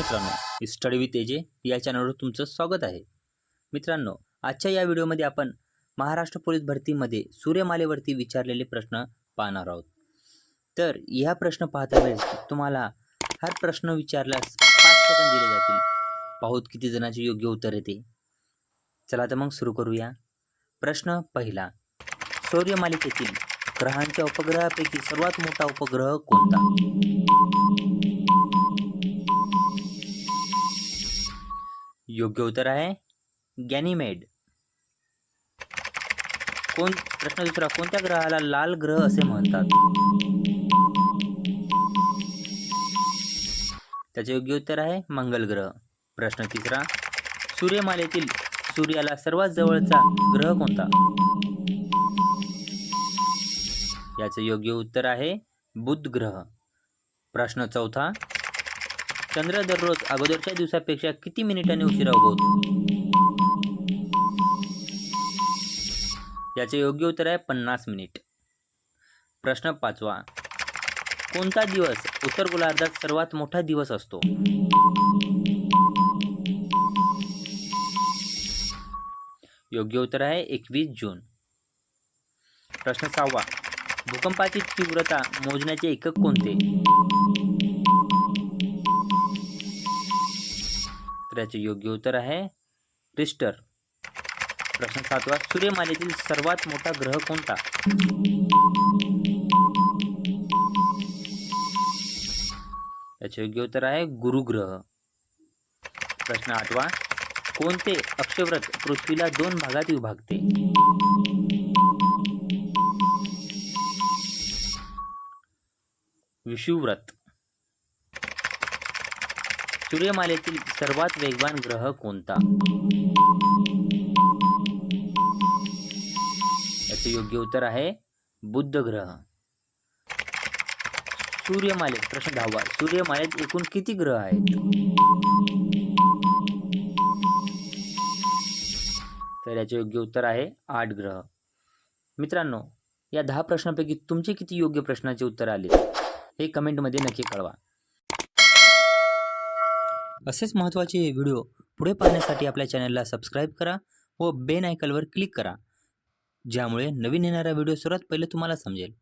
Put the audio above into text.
मित्रांनो study with AJ या चॅनलवर तुमचं स्वागत आहे. मित्रांनो आजच्या या व्हिडिओमध्ये आपण महाराष्ट्र पोलीस भरतीमध्ये सूर्यमालेवरती विचारलेले प्रश्न पाहणार आहोत. तर ह्या प्रश्न पाहता वेळेस तुम्हाला हर प्रश्न विचारल्यास पाच सेकंद दिले जातील. पाहूत किती जणांचे योग्य उत्तर येते. चला तर मग सुरू करूया. प्रश्न पहिला सूर्यमालिकेतील ग्रहांच्या उपग्रहापैकी सर्वात मोठा उपग्रह कोणता? योग्य उत्तर आहे गॅनिमेड. कोण प्रश्न दुसरा कोणत्या ग्रहाला लाल ग्रह असे म्हणतात? त्याचे योग्य उत्तर आहे मंगल ग्रह. प्रश्न तिसरा सूर्यमालेतील सूर्याला सर्वात जवळचा ग्रह कोणता? याचे योग्य उत्तर आहे बुध ग्रह. प्रश्न चौथा चंद्र दररोज अगोदरच्या दिवसापेक्षा किती मिनिटांनी उशिरा उगवतो? याचे योग्य उत्तर आहे पन्नास मिनिट. प्रश्न पाचवा. कोणता दिवस उत्तर गोलार्धात सर्वात मोठा दिवस असतो? योग्य उत्तर आहे एकवीस जून. प्रश्न सहावा. भूकंपाची तीव्रता मोजण्याचे एकक कोणते? तर याचे योग्य उत्तर आहे. रिस्टर प्रश्न सातवा सूर्यमालेतील सर्वात मोठा ग्रह कोणता? याचे योग्य उत्तर आहे गुरुग्रह. प्रश्न आठवा कोणते अक्षव्रत पृथ्वीला दोन भागात विभागते? विषुव्रत. सूर्यमालेतील सर्वात वेगवान ग्रह कोणता? याचे योग्य उत्तर आहे बुद्ध ग्रह. सूर्यमालेत प्रश्न दहावा. सूर्यमालेत एकूण किती ग्रह आहेत? तर याचे योग्य उत्तर आहे आठ ग्रह. मित्रांनो या दहा प्रश्नांपैकी तुमचे किती योग्य प्रश्नाचे उत्तर आले? हे कमेंटमध्ये नक्की कळवा. असेच महत्त्वाचे व्हिडिओ पुढे पाहण्यासाठी आपल्या चॅनलला सबस्क्राईब करा व बेन आयकलवर क्लिक करा ज्यामुळे नवीन येणारा व्हिडिओ सर्वात पहिले तुम्हाला समजेल.